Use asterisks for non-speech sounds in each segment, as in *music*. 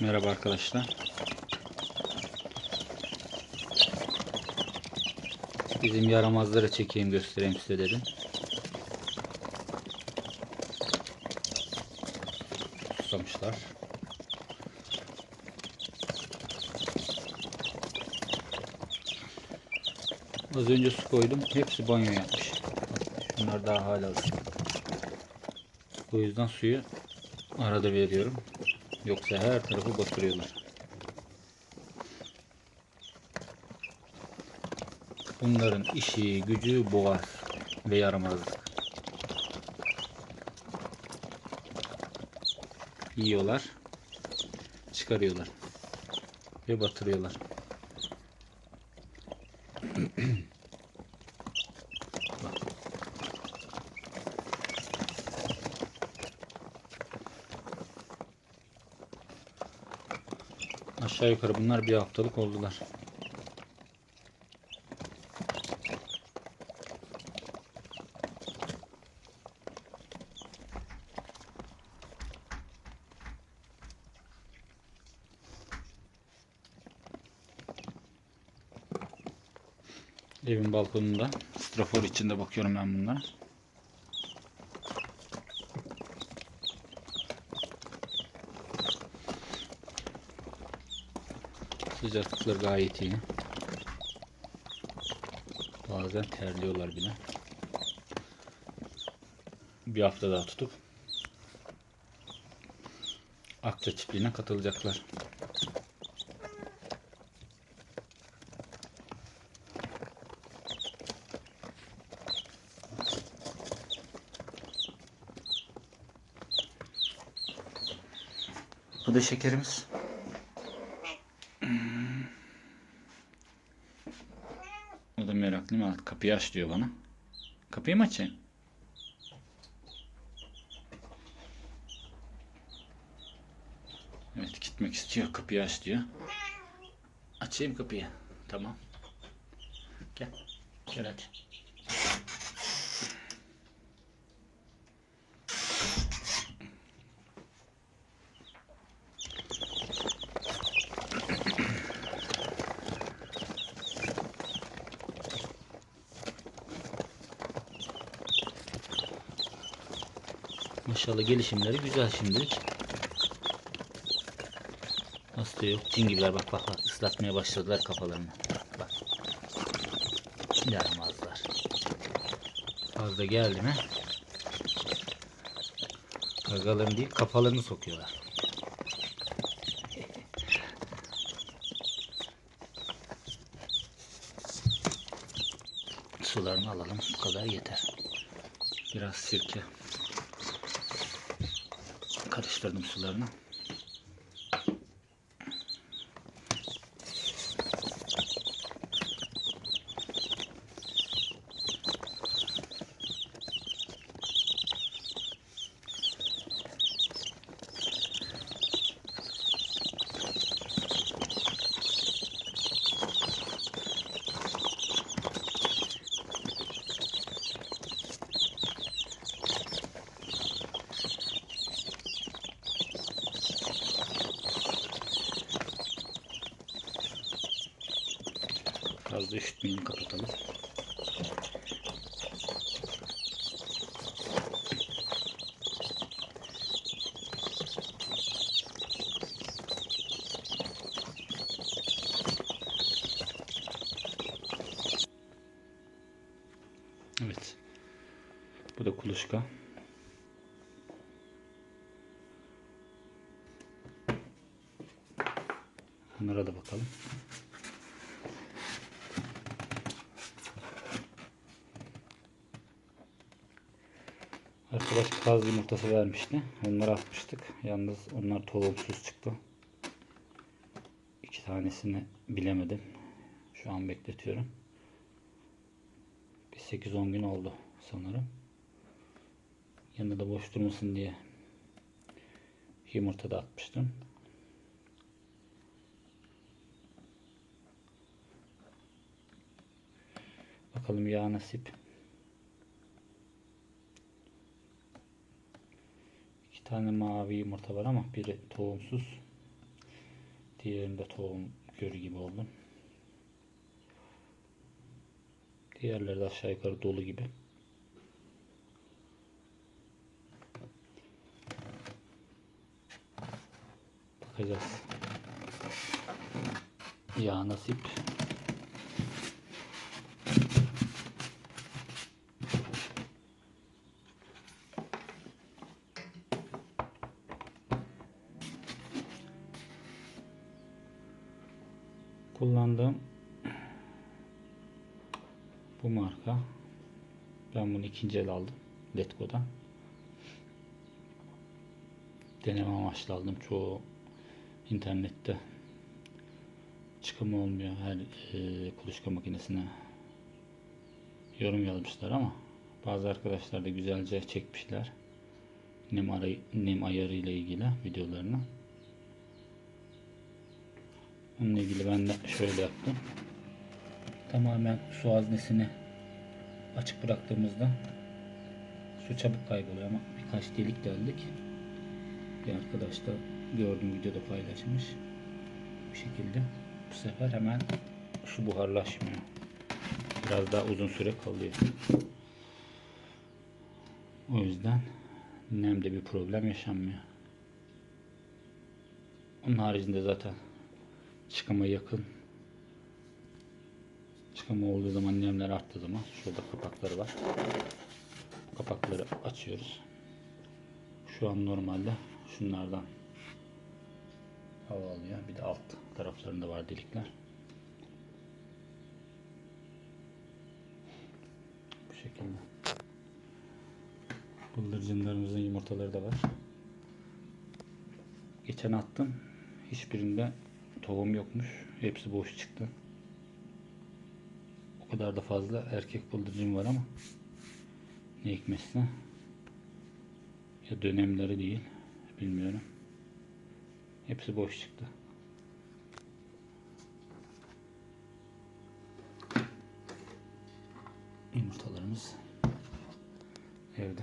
Merhaba arkadaşlar. Bizim yaramazları çekeyim göstereyim size dedim. Susamışlar. Az önce su koydum. Hepsi banyo yapmış. Bunlar daha hala ıslak. O yüzden suyu arada veriyorum. Yoksa her tarafı batırıyorlar. Bunların işi, gücü boğaz ve yaramazlık. Yiyorlar, çıkarıyorlar ve batırıyorlar. *clears throat* Aşağı yukarı bunlar bir haftalık oldular. Evin balkonunda strafor içinde bakıyorum ben bunlara. Sıcaklıkları gayet iyi. Bazen terliyorlar bile. Bir hafta daha tutup Akça çiftliğine katılacaklar. Bu da şekerimiz. O da meraklı mı? Kapıyı aç diyor bana. Kapıyı mı açayım? Evet gitmek istiyor. Kapıyı aç diyor. Açayım kapıyı. Tamam. Gel. Gel hadi. Maşallah gelişimleri güzel şimdilik. Hasta yok. Cin gibiler bak bak bak ıslatmaya başladılar kafalarını. Bak. Yaramazlar. Fazla geldi mi? Gagalarını değil kafalarını sokuyorlar. Sularını alalım. Bu kadar yeter. Biraz sirke karıştırdım sularını. Fazla üşütmeyelim kapatalım. Evet. Bu da kuluçka. Bunlara da bakalım. Arkadaş kaz yumurtası vermişti. Onları atmıştık. Yalnız onlar tohumsuz çıktı. İki tanesini bilemedim. Şu an bekletiyorum. Bir 8-10 gün oldu sanırım. Yanında da boş durmasın diye yumurta da atmıştım. Bakalım ya nasip. Tane mavi yumurta var ama biri tohumsuz. Diğerinde tohum görü gibi oldum. Diğerleri de aşağı yukarı dolu gibi. Bakacağız. Ya nasip. Kullandığım bu marka. Ben bunu ikinci el aldım. Letgo'dan. Deneme amaçlı aldım. Çoğu internette çıkımı olmuyor her e, kuluçka makinesine yorum yazmışlar ama bazı arkadaşlar da güzelce çekmişler nem, arayı, nem ayarı ile ilgili videolarını onunla ilgili ben de şöyle yaptım tamamen su haznesini açık bıraktığımızda su çabuk kayboluyor ama birkaç delik deldik bir arkadaş da gördüm videoda paylaşmış bu şekilde bu sefer hemen su buharlaşmıyor. Biraz daha uzun süre kalıyor. O yüzden nemde bir problem yaşanmıyor. Onun haricinde zaten çıkıma yakın. Çıkıma olduğu zaman nemler arttığı zaman şurada kapakları var. Kapakları açıyoruz. Şu an normalde şunlardan hava alıyor. Bir de alt taraflarında var delikler. Bu şekilde. Bıldırcınlarımızın yumurtaları da var. Geçen attım. Hiçbirinde tohum yokmuş. Hepsi boş çıktı. O kadar da fazla erkek bıldırcın var ama ne hikmetse ya dönemleri değil bilmiyorum. Hepsi boş çıktı. Yumurtalarımız evde.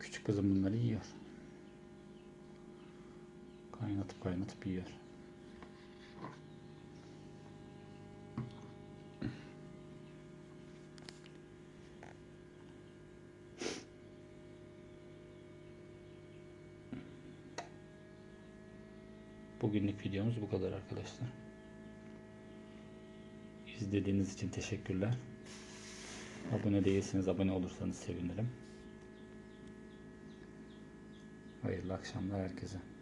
Küçük kızım bunları yiyor. Kaynatıp kaynatıp yiyor. Bugünlük videomuz bu kadar arkadaşlar. İzlediğiniz için teşekkürler. Abone değilseniz abone olursanız sevinirim. Hayırlı akşamlar herkese.